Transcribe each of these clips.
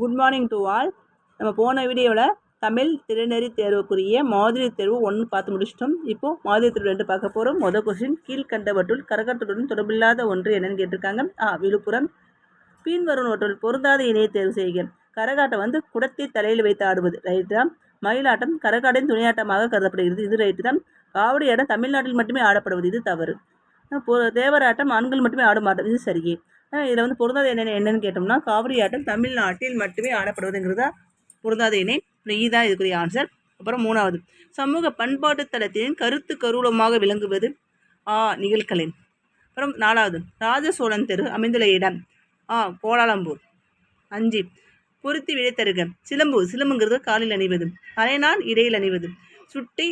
Good morning to all நம்ம போன வீடியோவில் தமிழ் திறனறி தேர்வுக்குரிய மாதிரி தேர்வு ஒன்று பார்த்து முடிச்சிட்டோம். இப்போது மாதிரி தேர்வு ரெண்டு பார்க்க போகிறோம் மொதல் கொஸ்டின் கீழ்கண்டவற்றுள் கரகத்துடன் தொடர்பில்லாத ஒன்று என்னன்னு கேட்டிருக்காங்க. ஆ விழுப்புரம். பின்வருவற்றுள் பொருந்தாத இணையை தேர்வு செய்க. கரகாட்டம் வந்து குடத்தை தலையில் வைத்து ஆடுவது. ரைட்டு தான் மயிலாட்டம் கரகாட்டின் துணையாட்டமாக கருதப்படுகிறது. இது ரைட்டு தான். காவடி ஆட்டம் தமிழ்நாட்டில் மட்டுமே ஆடப்படுவது. இது தவறு. தேவராட்டம் ஆண்கள் மட்டுமே ஆடும் ஆட்டம் இது சரியே. இதில் வந்து பொருந்தாத எண்ணெய் என்னன்னு கேட்டோம்னா காவிரி ஆட்டம் தமிழ்நாட்டில் மட்டுமே ஆடப்படுவதுங்கிறதா பொருந்தாத ஈ தான் இதுக்குரிய ஆன்சர் அப்புறம் மூணாவது சமூக பண்பாட்டு தளத்தின் கருத்து கருவூலமாக விளங்குவது ஆ நிகழ்கலை அப்புறம் நாலாவது ராஜ சோழன் தெரு அமைந்துள்ள இடம் ஆ கோலாலம்பூர். அஞ்சு பொருத்தி விழைத்தருக சிலம்பு சிலம்புங்கிறது காலில் அணிவது அரைநாள் இடையில் அணிவது சுட்டி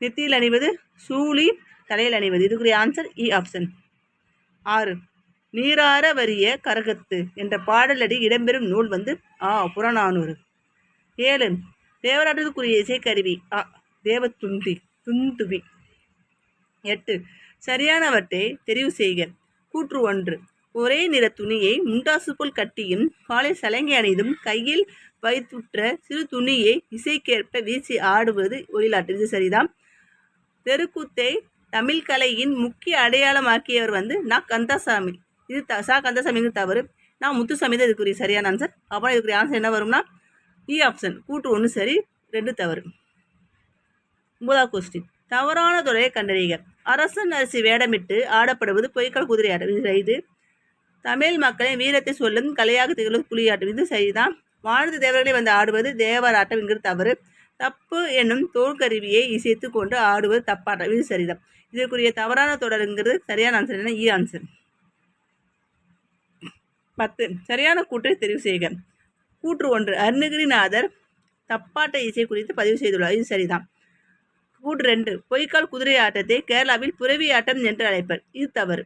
நெத்தியில் அணிவது சூளி தலையில் அணிவது. இதுக்குரிய ஆன்சர் இ ஆப்ஷன் ஆறு நீரார வரிய கரகத்து என்ற பாடலடி இடம்பெறும் நூல் வந்து ஆ புறநானூறு. ஏழு தேவராட்டத்துக்குரிய இசைக்கருவி ஆ தேவத்துந்தி துந்துவி. எட்டு சரியானவற்றை தெரிவு செய்க. கூற்று ஒன்று ஒரே நிற துணியை முண்டாசு போல் கட்டியும் காலை சலங்கை அணிந்தும் கையில் வைத்துற்ற சிறு துணியை இசைக்கேற்ப வீசி ஆடுவது ஒயிலாட்டு. இது சரிதான் தெருக்கூத்தை தமிழ் கலையின் முக்கிய அடையாளமாக்கியவர் வந்து நான் கந்தசாமி. இது த சா கந்தசாமிங்கிறது தவறு. நான் முத்துசாமி தான் இதுக்குரிய சரியான ஆன்சர் அப்புறம் இதுக்குரிய ஆன்சர் என்ன வரும்னா e இ ஆப்ஷன் கூட்டு ஒன்று சரி ரெண்டு தவறு. ஒன்பதாவது கொஸ்டின் தவறான துறையை கண்டறிக. அரசன் அரிசி வேடமிட்டு ஆடப்படுவது பொய்க்கால் குதிரை ஆட்டம் இது இது. தமிழ் மக்களின் வீரத்தை சொல்லும் கலையாக திகழும் புலியாட்டம் இது சரிதான் வாழ்ந்து தேவர்களை வந்து ஆடுவது தேவராட்டம் என்கிறது தவறு. தப்பு என்னும் தோற்கருவியை இசைத்து கொண்டு ஆடுவது தப்பாட்டம். இது சரிதான் இதற்குரிய தவறான தொடருங்கிறது சரியான ஆன்சர் என்ன? E இ ஆன்சர் பத்து. சரியான கூற்றை தெரிவு செய்க. கூற்று ஒன்று. அருணகிரிநாதர் தப்பாட்ட இசை குறித்து பதிவு செய்துள்ளார். இது சரிதான். கூற்று ரெண்டு. பொய்க்கால் குதிரை ஆட்டத்தை கேரளாவில் புரவி ஆட்டம் என்று அழைப்பர். இது தவறு.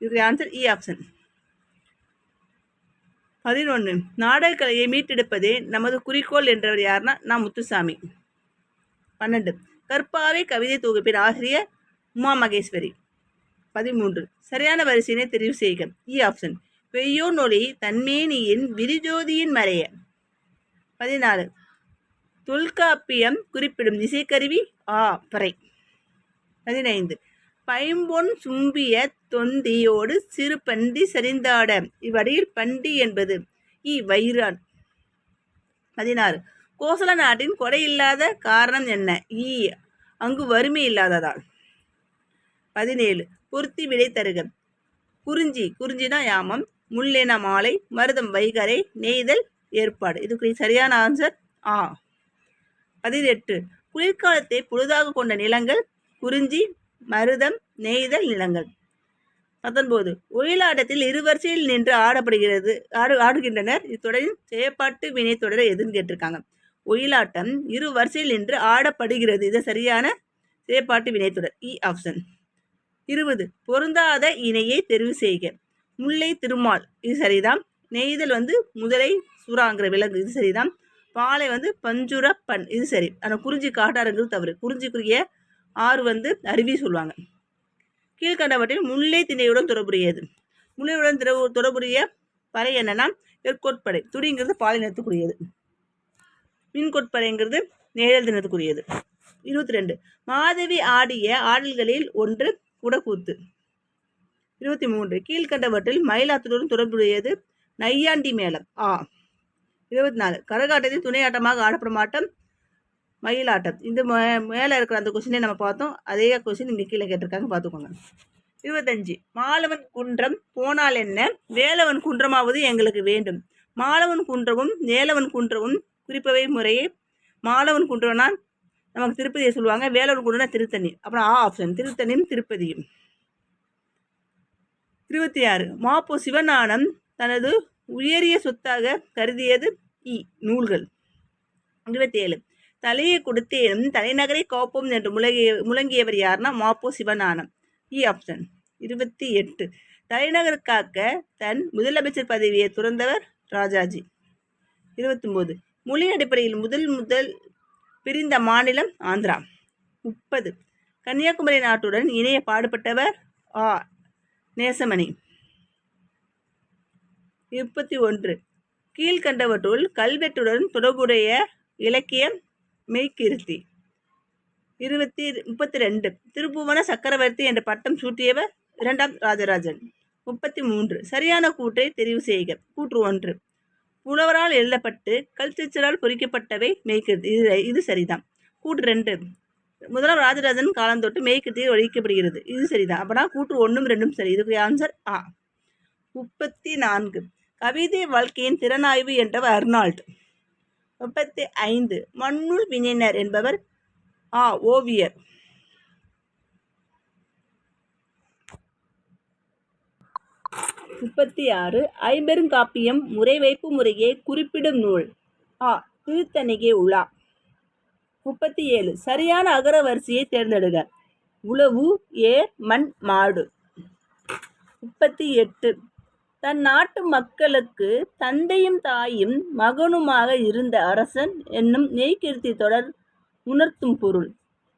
இதுக்கு ஆன்சர் இ ஆப்ஷன் பதினொன்று. நாடகக்கலையை மீட்டெடுப்பதே நமது குறிக்கோள் என்றவர் யார்னா நான் முத்துசாமி. பன்னெண்டு. கற்பாவை கவிதை தொகுப்பின் ஆசிரியர் உமா மகேஸ்வரி. பதிமூன்று. சரியான வரிசையினை தெரிவு செய்க. E இ ஆப்ஷன் பெய்யோனொளி தன்மேனியின் விரிஜோதியின் மறைய. பதினாலு. தொல்காப்பியம் குறிப்பிடும் இசைக்கருவி ஆ பறை. பதினைந்து. பைம்பொன் சும்பிய தொந்தியோடு சிறு பண்டி சரிந்தாட. இவ்வடியில் பண்டி என்பது இ வைரான் பதினாறு. கோசல நாட்டின் கொடை இல்லாத காரணம் என்ன? ஈ அங்கு வறுமை இல்லாததால். பதினேழு. பொருத்தி விடை தருக. குறிஞ்சி. குறிஞ்சினா யாமம். முள்ளென மாலை மருதம் வைகரை நெய்தல் ஏற்பாடு. இதுக்கு சரியான ஆன்சர் ஆ. பதினெட்டு. குளிர்காலத்தை பொழுதாக கொண்ட நிலங்கள் குறிஞ்சி மருதம் நெய்தல் நிலங்கள். பத்தொன்பது. ஒயிலாட்டத்தில் இருவரிசையில் நின்று ஆடப்படுகிறது ஆடு ஆடுகின்றனர். இத்தொடரின் செயற்பாட்டு வினை தொடர் எதுன்னு கேட்டிருக்காங்க. ஒயிலாட்டம் இரு வரிசையில் நின்று ஆடப்படுகிறது. இது சரியான செயற்பாட்டு வினைத்தொடர். E இ ஆப்ஷன் இருபது. பொருந்தாத இணையை தெரிவு செய்க. முல்லை திருமால். இது சரிதான். நெய்தல் வந்து முதலை சுறாங்கிற விலங்கு. இது சரிதான். பாலை வந்து பஞ்சுர பண். இது சரி. ஆனால் குறிஞ்சி காட்டாருங்கிறது தவறு. குறிஞ்சிக்குரிய ஆறு வந்து அருவி சொல்லுவாங்க. கீழ்கண்டவற்றில் முல்லை திணையுடன் தொடர்புடையது. முல்லையுடன் திர தொடர்புடைய பறை என்னன்னா எற்கோட்படை துடிங்கிறது பாலினத்துக்குரியது மின்கொட்படைங்கிறது நேழல் தினத்துக்குரியது இருபத்தி ரெண்டு. மாதவி ஆடிய ஆடல்களில் ஒன்று உடக்கூத்து இருபத்தி மூன்று. கீழ்கண்டவற்றில் மயிலாத்துடன் தொடர்புடையது நையாண்டி மேளம். ஆ. இருபத்தி நாலு. கரகாட்டத்தில் துணையாட்டமாக ஆடப்படும் ஆட்டம் மயிலாட்டம். இந்த மே- மேலே இருக்கிற அந்த கொஸ்டினே நம்ம பார்த்தோம். அதே கொஸ்டின் இங்கே கீழே கேட்டிருக்காங்க. பார்த்துக்கோங்க. இருபத்தஞ்சு. மாலவன் குன்றம் போனால் என்ன? வேலவன் குன்றமாவது எங்களுக்கு வேண்டும். மாலவன் குன்றமும் வேலவன் குன்றமும் குறிப்பவை முறையே. மாலவன் குன்றம்னா நமக்கு திருப்பதியை சொல்லுவாங்க. வேலவன் குன்றம்னா திருத்தணி. அப்புறம் ஆ ஆப்ஷன் திருத்தணியும் திருப்பதியும். இருபத்தி ஆறு. மாப்போ சிவஞானம் தனது உயரிய சொத்தாக கருதியது இ. நூல்கள். இருபத்தி ஏழு. தலையை கொடுத்தேனும் தலைநகரை காப்போம் என்று முழங்கிய முழங்கியவர் யாருன்னா மாப்போ சிவஞானம். இ. ஆப்ஷன். இருபத்தி எட்டு. தலைநகர் காக்க தன் முதலமைச்சர் பதவியை துறந்தவர் ராஜாஜி. இருபத்தொம்போது. மொழி அடிப்படையில் முதல் முதல் பிரிந்த மாநிலம் ஆந்திரா. முப்பது. கன்னியாகுமரி நாட்டுடன் இணைய பாடுபட்டவர் ஆ நேசமணி. முப்பத்தி ஒன்று கீழ்கண்டவற்றுள் கல்வெட்டுடன் தொடர்புடைய இலக்கியம் மெய்க்கிருத்தி. இருபத்தி முப்பத்தி ரெண்டு திருப்புவன சக்கரவர்த்தி என்ற பட்டம் சூட்டியவர் இரண்டாம் ராஜராஜன். முப்பத்தி மூன்று சரியான கூற்றை தெரிவு செய்க. கூற்று ஒன்று. புலவரால் எழுதப்பட்டு கல்ச்சரால் பொறிக்கப்பட்டவை மெய்க்கிருத்தி. இது இது சரிதான். கூற்று ரெண்டு. முதலாம் ராஜராஜன் காலம் தொட்டு மெய்க்கிருத்தி ஒழிக்கப்படுகிறது. இது சரிதான். அப்போனா கூற்று ஒன்றும் ரெண்டும் சரி. இதுக்கு ஆன்சர் ஆ. முப்பத்தி நான்கு கவிதை வாழ்க்கையின் திறனாய்வு என்றவர் அர்னால்ட். முப்பத்தி ஐந்து மண்ணுள் விஞ்ஞர் என்பவர் ஆ ஓவியர். முப்பத்தி ஆறு ஐம்பெருங்காப்பியம் முறை வைப்பு முறையை குறிப்பிடும் நூல். ஆ திருத்தணிகை உலா. முப்பத்தி ஏழு. சரியான அகர வரிசையை தேர்ந்தெடுக உளவு ஏ மண் மாடு. முப்பத்தி எட்டு. தன் நாட்டு மக்களுக்கு தந்தையும் தாயும் மகனுமாக இருந்த அரசன் என்னும் நெய்கிருத்தி தொடர் உணர்த்தும் பொருள்.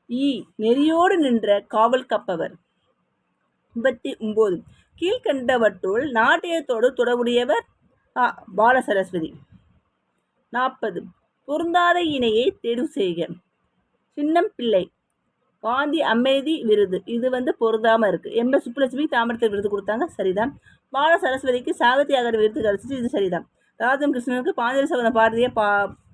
ஈ. நெறியோடு நின்ற காவல் கப்பவர். முப்பத்தி ஒம்பது கீழ்கண்டவற்றுள் நாட்டியத்தோடு தொடர்புடையவர் ஆ பாலசரஸ்வதி. நாற்பது. பொருந்தாத இணையை தேர்வு செய்க சின்னம் பிள்ளை. காந்தி அமைதி விருது. இது வந்து பொருந்தாமல் இருக்குது எம் எஸ் சுப்புலட்சுமி தாமரத்தை விருது கொடுத்தாங்க. சரிதான். பால சரஸ்வதிக்கு சாகித்ய விருது கிடச்சிச்சு. இது சரிதான். ராஜம் கிருஷ்ணனுக்கு பாஞ்சலி சோதன பாரதிய பா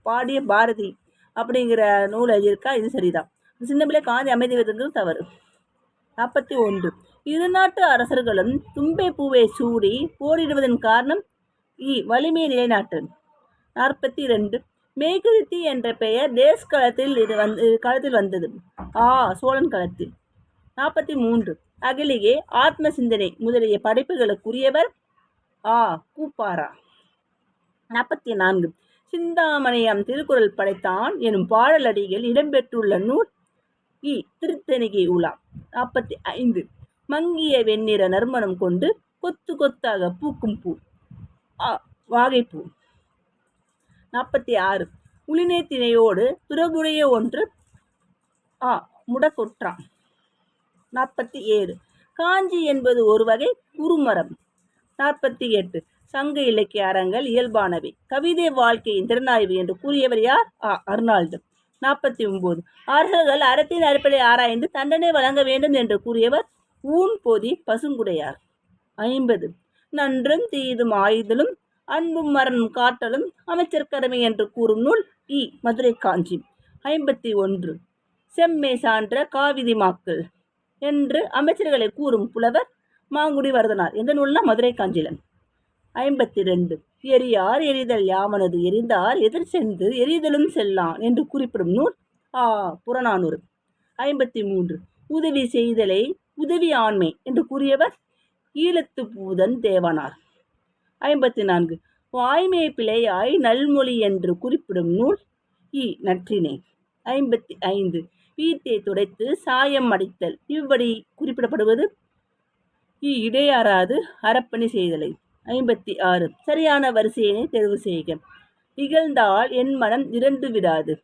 பாடிய பாரதி அப்படிங்கிற நூல் எழுதியிருக்கா. இது சரிதான். சின்ன பிள்ளை காந்தி அமைதி விருதுங்கிறது தவறு. நாற்பத்தி ஒன்று இரு நாட்டு அரசர்களும் தும்பை பூவை சூடி போரிடுவதன் காரணம் இ வலிமை நிலைநாட்டு நாற்பத்தி ரெண்டு. மேய்கிருத்தி என்ற பெயர் தேஸ் களத்தில் இது வந்து களத்தில் வந்தது. ஆ சோழன் களத்தில். நாற்பத்தி மூன்று அகிலிகே ஆத்ம சிந்தனை முதலிய படைப்புகளுக்குரியவர் ஆ கூப்பாரா. நாற்பத்தி நான்கு சிந்தாமணியம் திருக்குறள் படைத்தான் எனும் பாடலடியில் இடம்பெற்றுள்ள நூல் இ திருத்தணிகை உலா. நாற்பத்தி ஐந்து மங்கிய வெண்ணிற நறுமணம் கொண்டு கொத்து கொத்தாக பூக்கும் பூ. ஆ வாகைப்பூ. நாற்பத்தி ஆறு. உளிநே திணையோடு துறவுடைய ஒன்று ஆ முடக்குற்றான். நாற்பத்தி ஏழு. காஞ்சி என்பது ஒரு வகை குறுமரம். நாற்பத்தி எட்டு. சங்க இலக்கிய அறங்கள் இயல்பானவை. கவிதை வாழ்க்கையின் திறனாய்வு என்று கூறியவர் யார்? ஆ அர்னால்டு. நாற்பத்தி ஒன்பது. அரசர்கள் அறத்தின் அடிப்படை ஆராய்ந்து தண்டனை வழங்க வேண்டும் என்று கூறியவர் ஊன் பொதி பசுங்குடையார். ஐம்பது. நன்றும் தீதும் ஆயுதலும் அன்பும் மரணம் காட்டலும் அமைச்சர் கடமை என்று கூறும் நூல் இ. மதுரை காஞ்சி ஐம்பத்தி ஒன்று. செம்மை சான்ற காவிதி மாக்கள் என்று அமைச்சர்களை கூறும் புலவர் மாங்குடி வரதனார் எந்த நூல்னா? மதுரை காஞ்சிலன் ஐம்பத்தி ரெண்டு எரியார் எரிதல் யாமனது எரிந்தார் எதிர் சென்று எரிதலும் செல்லான் என்று குறிப்பிடும் நூல் ஆ. புறநானூறு. ஐம்பத்தி மூன்று. உதவி செய்தலை உதவி ஆண்மை என்று கூறியவர் ஈழத்து பூதன் தேவனார். ஐம்பத்தி நான்கு. வாய்மை பிழையாய் நல்மொழி என்று குறிப்பிடும் நூல் இ. நற்றினை. ஐம்பத்தி ஐந்து. வீட்டை துடைத்து சாயம் அடைத்தல். இவ்வடி குறிப்பிடப்படுவது இ. இடையாறாது அறப்பணி செய்தலை. ஐம்பத்தி ஆறு. சரியான வரிசையினை தேர்வு செய்க. இகழ்ந்தால் என் மனம் இரண்டு விடாது.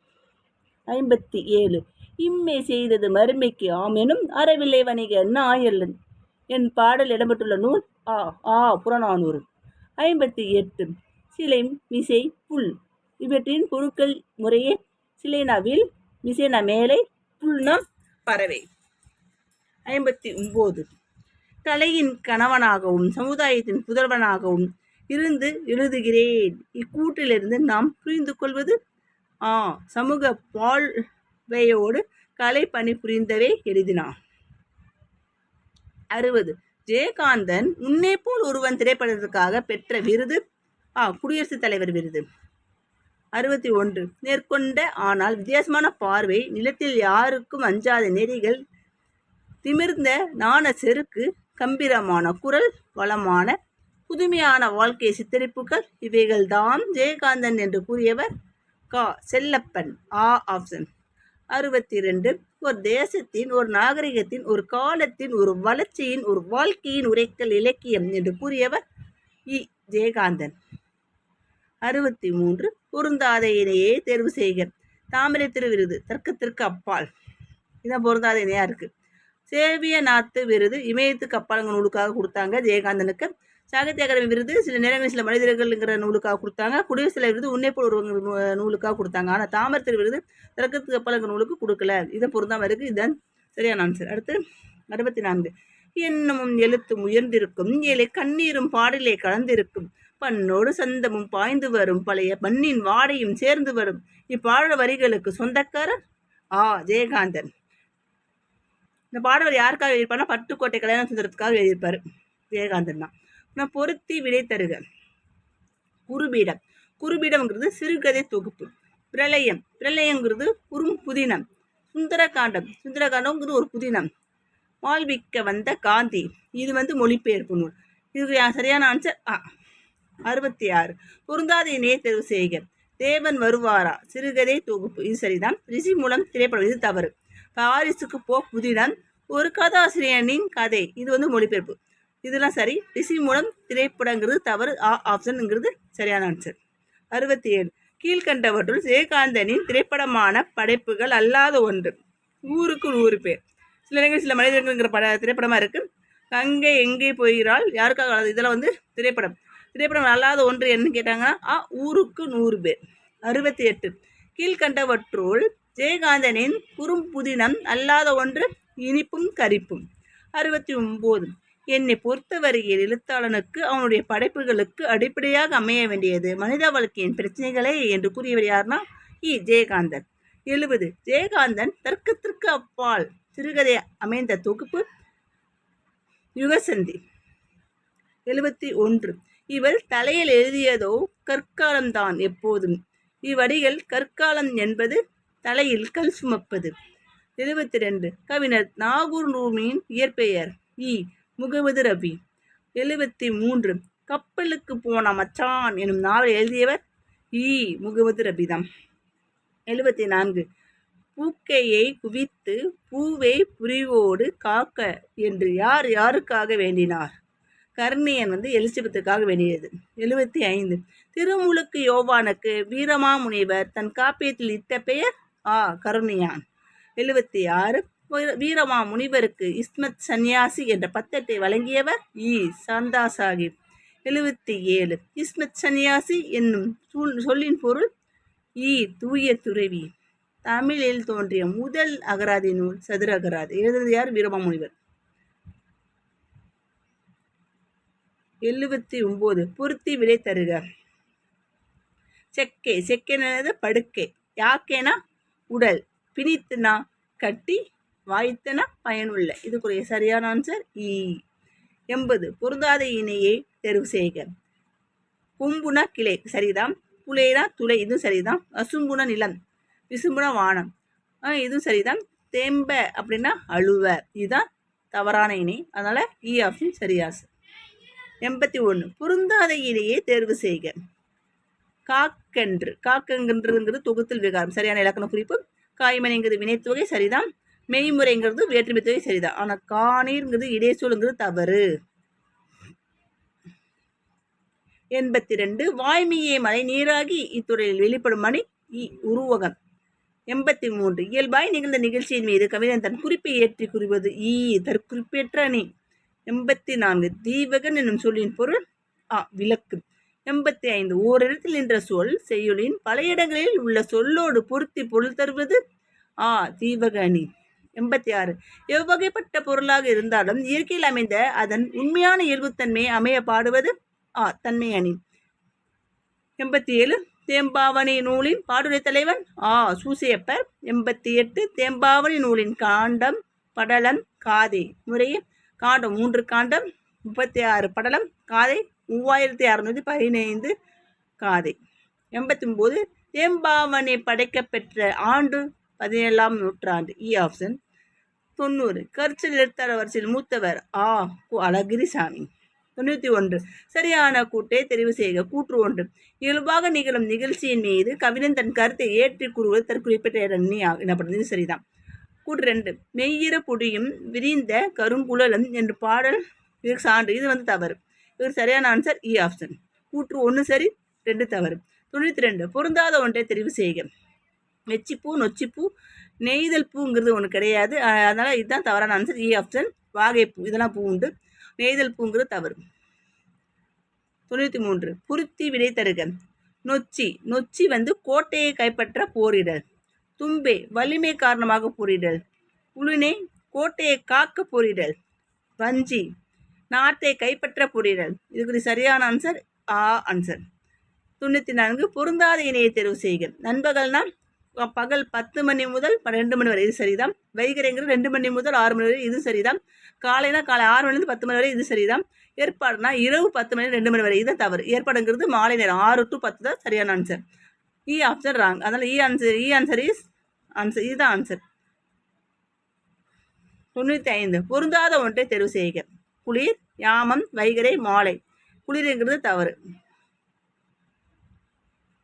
ஐம்பத்தி ஏழு. இம்மை செய்தது மறுமைக்கு ஆமெனும் அறவில்லை வணிக நாயல்லன். என் பாடல் இடம்பெற்றுள்ள நூல் ஆ. ஆ. புறநானூறு. ஐம்பத்தி எட்டு. சிலை மிசை புல். இவற்றின் பொருட்கள் முறையே சிலைனவில் மிசைனா மேலை புல்னா பறவை. ஐம்பத்தி ஒம்பது கலையின் கணவனாகவும் சமுதாயத்தின் புதல்வனாகவும் இருந்து எழுதுகிறேன். இக்கூட்டிலிருந்து நாம் புரிந்து கொள்வது ஆ சமூக வாழ்வையோடு கலை பணி புரிந்தவே எழுதினான் அறுபது. ஜெயகாந்தன் உன்னே போல் ஒருவன் திரைப்படத்திற்காக பெற்ற விருது. ஆ குடியரசுத் தலைவர் விருது. அறுபத்தி ஒன்று. நேர்கொண்ட ஆனால் வித்தியாசமான பார்வை நிலத்தில் யாருக்கும் அஞ்சாத நெறிகள் திமிர்ந்த நாண செருக்கு கம்பீரமான குரல் வளமான புதுமையான வாழ்க்கை சித்தரிப்புகள் இவைகள்தான் ஜெயகாந்தன் என்று கூறியவர் கா. செல்லப்பன். ஆ ஆப்ஷன். அறுபத்தி ரெண்டு. ஒரு தேசத்தின் ஒரு நாகரிகத்தின் ஒரு காலத்தின் ஒரு வளர்ச்சியின் ஒரு வாழ்க்கையின் உரைக்கல் இலக்கியம் என்று கூறியவர் இ. ஜெயகாந்தன். அறுபத்தி மூன்று பொருந்தாத இணையை தேர்வு செய்க. தாமரை திருவிருது தர்க்கத்திற்கு அப்பால். இதான் பொருந்தாத இணையாக இருக்குது சேவிய நாத்து விருது இமயத்துக்கு அப்பாலங்க நூலுக்காக கொடுத்தாங்க ஜெயகாந்தனுக்கு. சாகித்ய அகாடமி விருது சில நேரங்களில் சில மனிதர்கள்ங்கிற நூலுக்காக கொடுத்தாங்க. குடியரசுத் தலைவர் விருது உன்னைப்போல் ஒருவங்கிற நூலுக்காக கொடுத்தாங்க. ஆனால் தாமரத்தில் விருது திறக்கத்து கப்பலங்கிற நூலுக்கு கொடுக்கல. இதை பொருந்தாமல் இருக்குது இதுதான் சரியான ஆன்சர் அடுத்து அறுபத்தி நான்கு எண்ணமும் எழுத்தும் உயர்ந்திருக்கும். ஏழை கண்ணீரும் பாடலே கலந்திருக்கும். பண்ணோடு சந்தமும் பாய்ந்து வரும். பழைய மண்ணின் வாடையும் சேர்ந்து வரும். இப்பாடல் வரிகளுக்கு சொந்தக்காரர் ஆ. ஜெயகாந்தன். இந்த பாடல் யாருக்காக எழுதியிருப்பார்னா பட்டுக்கோட்டை கல்யாண சுந்தரத்துக்காக எழுதியிருப்பார். ஜெயகாந்தன் தான். பொருத்தி விடை தருக. குருபீடம். குருபீடம்ங்கிறது சிறுகதை தொகுப்பு. பிரளயம். பிரளயங்கிறது குறும் புதினம். சுந்தரகாண்டம். சுந்தரகாண்டம்ங்கிறது ஒரு புதினம். வாழ்விக்க வந்த காந்தி. இது வந்து மொழிபெயர்ப்பு நூல். இதுக்கு சரியான ஆன்சர் ஆ அறுபத்தி ஆறு பொருந்தாத இணையை தேர்வு செய்க. தேவன் வருவாரா? சிறுகதை தொகுப்பு. இது சரிதான். ரிஷி மூலம் திரைப்படம். இது தவறு. பாரிஸுக்கு போ புதினம். ஒரு கதாசிரியனின் கதை. இது வந்து மொழிபெயர்ப்பு. இதெல்லாம் சரி. டிசி மூலம் திரைப்படங்கிறது தவறு ஆ ஆப்ஷனுங்கிறது சரியான ஆன்சர் அறுபத்தி ஏழு கீழ்கண்டவற்றுள் ஜெயகாந்தனின் திரைப்படமான படைப்புகள் அல்லாத ஒன்று. ஊருக்கு நூறு பேர். சில இடங்கள் சில மனிதர்கள்ங்கிற பட திரைப்படமாக இருக்குது கங்கை எங்கே போகிறாள் யாருக்காக இதெல்லாம் வந்து திரைப்படம். திரைப்படம் அல்லாத ஒன்று என்னன்னு கேட்டாங்கன்னா ஆ ஊருக்கு நூறு பேர். அறுபத்தி எட்டு கீழ்கண்டவற்றுள் ஜெயகாந்தனின் குறும்புதினம் அல்லாத ஒன்று இனிப்பும் கரிப்பும். அறுபத்தி ஒம்பது. என்னை பொறுத்தவரையில் எழுத்தாளனுக்கு அவனுடைய படைப்புகளுக்கு அடிப்படையாக அமைய வேண்டியது மனித வாழ்க்கையின் பிரச்சனைகளே என்று கூறியவர் யார்னா இ. ஜெயகாந்தன். எழுபது ஜெயகாந்தன் தர்க்கத்திற்கு அப்பால் சிறுகதை அமைந்த தொகுப்பு யுகசந்தி. எழுபத்தி ஒன்று இவள் தலையில் எழுதியதோ கற்காலம்தான் எப்போதும். இவ்வடிகள் கற்காலம் என்பது தலையில் கல் சுமப்பது. எழுபத்தி ரெண்டு கவிஞர் நாகூர் ரூமியின் இயற்பெயர் இ. முகமது ரபி. எழுபத்தி மூன்று கப்பலுக்கு போன மச்சான் எனும் நாவல் எழுதியவர் இ. முகமது ரபிதாம் எழுபத்தி நான்கு பூக்கையை குவித்து பூவை புரிவோடு காக்க என்று யார் யாருக்காக வேண்டினார்? கர்ணியன் வந்து எலிசபெத்துக்காக வேண்டியது. எழுபத்தி ஐந்து திருமுழுக்கு யோவானுக்கு வீரமாமுனிவர் தன் காப்பியத்தில் இட்ட பெயர் ஆ. கருணியான். எழுபத்தி ஆறு வீரமா முனிவருக்கு இஸ்மத் சந்நியாசி என்ற பத்தத்தை வழங்கியவர் இ. சாந்தா சாஹிப். எழுபத்தி ஏழு. இஸ்மத் சந்நியாசி என்னும் சொல்லின் பொருள் இ. தூய துறவி. தமிழில் தோன்றிய முதல் அகராதி நூல் சதுர அகராதி. எழுதுறது யார்? வீரமாமுனிவர் எழுபத்தி ஒம்பது பொருத்தி விடை தருக. செக்கை. செக்கைனது படுக்கை. யாக்கேனா? உடல். பிணித்துனா கட்டி வாய்த்தன பயனுள்ள. இதுக்குரிய சரியான ஆன்சர் இ. எண்பது. பொருந்தாத இணையை தேர்வு செய்க. கும்புனா கிளை. சரிதான் புலைனா துளை. இதுவும் சரிதான் அசும்புன நிலம். விசும்புன வானம். ஆ இதுவும் சரிதான் தேம்ப அப்படின்னா அழுவ. இதுதான் தவறான இணை. அதனால் இ ஆப்ஷன் சரியாசு எண்பத்தி ஒன்று பொருந்தாத இணையை தேர்வு செய்க. காக்கென்று. காக்கென்றுங்கிறது தொகுத்தல் விகாரம். சரியான இலக்கண குறிப்பு. காய்மனைங்கிறது வினைத்தொகை. சரிதான் மெய்முறைங்கிறது வேற்றுமை தொகை சரிதான். ஆனால் காணீர்ங்கிறது இடைச்சொலுங்கிறது தவறு. எண்பத்தி ரெண்டு வாய்மையே மழை நீராகி இத்துறையில் வெளிப்படும் மணி இ உருவகம். எண்பத்தி மூன்று இயல்பாய் நிகழ்ந்த நிகழ்ச்சியின் மீது கவிதன் தன் குறிப்பை ஏற்றி குறிப்பது ஈ தற்குறிப்பேற்ற அணி. எண்பத்தி நான்கு தீபகன் என்னும் சொல்லின் பொருள் ஆ விளக்கு. எண்பத்தி ஐந்து ஓரிடத்தில் நின்ற சொல் செய்யுளின் பல இடங்களில் உள்ள சொல்லோடு பொருத்தி பொருள் தருவது ஆ தீவக அணி. எண்பத்தி ஆறு. எவ்வகைப்பட்ட பொருளாக இருந்தாலும் இயற்கையில் அமைந்த அதன் உண்மையான இயல்புத்தன்மையை அமைய பாடுவது ஆ தன்மை அணி. எண்பத்தி ஏழு. தேம்பாவணி நூலின் பாடுரை தலைவன் ஆ சூசியப்பர். எண்பத்தி எட்டு. தேம்பாவணி நூலின் காண்டம் படலம் காதை. முறையே காண்டம் மூன்று காண்டம் முப்பத்தி ஆறு படலம் காதை மூவாயிரத்தி அறநூற்றி பதினைந்து காதை. எண்பத்தி ஒம்பது தேம்பாவணி படைக்கப்பெற்ற ஆண்டு பதினேழாம் நூற்றாண்டு. E இ ஆப்ஷன் தொண்ணூறு. கரிச்சல் எழுத்தாளர் வரிசையில் மூத்தவர் ஆ. அழகிரி அழகிரிசாமி. தொண்ணூற்றி ஒன்று. சரியான கூட்டை தெரிவு செய்க. கூற்று ஒன்று. இயல்பாக நிகழும் நிகழ்ச்சியின் மீது கவிஞன் தன் கருத்தை ஏற்றி கூறுவது தற்குறிப்பிட்ட எண்ணி எனப்படுறது சரிதான். கூற்று ரெண்டு. மெய்யிற பொடியும் விரிந்த கருங்குழலும் என்று பாடல் இதுக்கு சான்று. இது வந்து தவறு. இவர் சரியான ஆன்சர் இ ஆப்ஷன் கூற்று ஒன்று சரி ரெண்டு தவறு. தொண்ணூற்றி ரெண்டு. பொருந்தாத ஒன்றை தெரிவு செய்க. வெச்சிப்பூ நொச்சிப்பூ நெய்தல் பூங்கிறது ஒன்று கிடையாது. அதனால் இதுதான் தவறான ஆன்சர் இ ஆப்ஷன் வாகைப்பூ இதெல்லாம் பூ உண்டு. நெய்தல் பூங்கிறது தவறு. தொண்ணூற்றி மூன்று புருத்தி விடை தருக. நொச்சி. நொச்சி வந்து கோட்டையை கைப்பற்ற போரிடல். தும்பே வலிமை காரணமாக போரிடல். உளுனே கோட்டையை காக்க போரிடல். வஞ்சி நாட்டை கைப்பற்ற போரிடல். இதுக்கு சரியான ஆன்சர் ஆ ஆன்சர் தொண்ணூற்றி நான்கு பொருந்தாத இணையை தேர்வு செய்க. நண்பகல்னா பகல் பத்து மணி முதல் ரெண்டு மணி வரை இது சரிதான். வைகரைங்கிறது ரெண்டு மணி முதல் ஆறு மணி வரை இது சரிதான். காலைனா காலை ஆறு மணிலேருந்து பத்து மணி வரை இது சரிதான். ஏற்பாடுனா இரவு பத்து மணி ரெண்டு மணி வரை இது தவறு. ஏற்பாடுங்கிறது மாலை நேரம் ஆறு டு பத்து தான் சரியான ஆன்சர் இ ஆப்ஷன் ராங் அதனால் இ answer E answer is answer இதுதான் ஆன்சர் தொண்ணூற்றி ஐந்து. பொருந்தாத ஒன்றை தெரிவு செய்க. குளிர் யாமம் வைகரை மாலை. குளிர்ங்கிறது தவறு.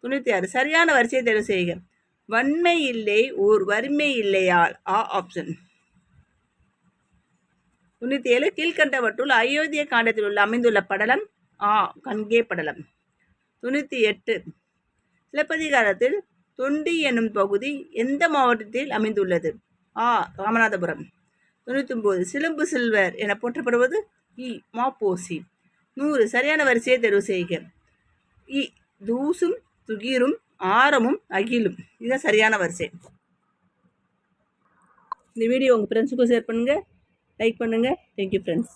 தொண்ணூற்றி ஆறு. சரியான வரிசையை தேர்வு செய்க. வன்மை இல்லை ஓர் வறுமை இல்லையால் ஆ ஆப்ஷன் தொண்ணூற்றி ஏழு கீழ்கண்டவற்றுள் அயோத்திய காண்டத்தில் உள்ள அமைந்துள்ள படலம் ஆ கண்கே படலம். தொண்ணூற்றி எட்டு சிலப்பதிகாரத்தில் தொண்டி என்னும் பகுதி எந்த மாவட்டத்தில் அமைந்துள்ளது? ஆ ராமநாதபுரம். தொண்ணூற்றி ஒம்பது சிலம்பு சில்வர் என போற்றப்படுவது இ மாப்போசி நூறு சரியான வரிசையை தேர்வு செய்க. இ தூசும் துகிரும் ஆரமும் அகிலும். இதுதான் சரியான வரிசை. இந்த வீடியோ உங்கள் ஃப்ரெண்ட்ஸுக்கும் ஷேர் பண்ணுங்கள் லைக் பண்ணுங்கள் தேங்க்யூ ஃப்ரெண்ட்ஸ்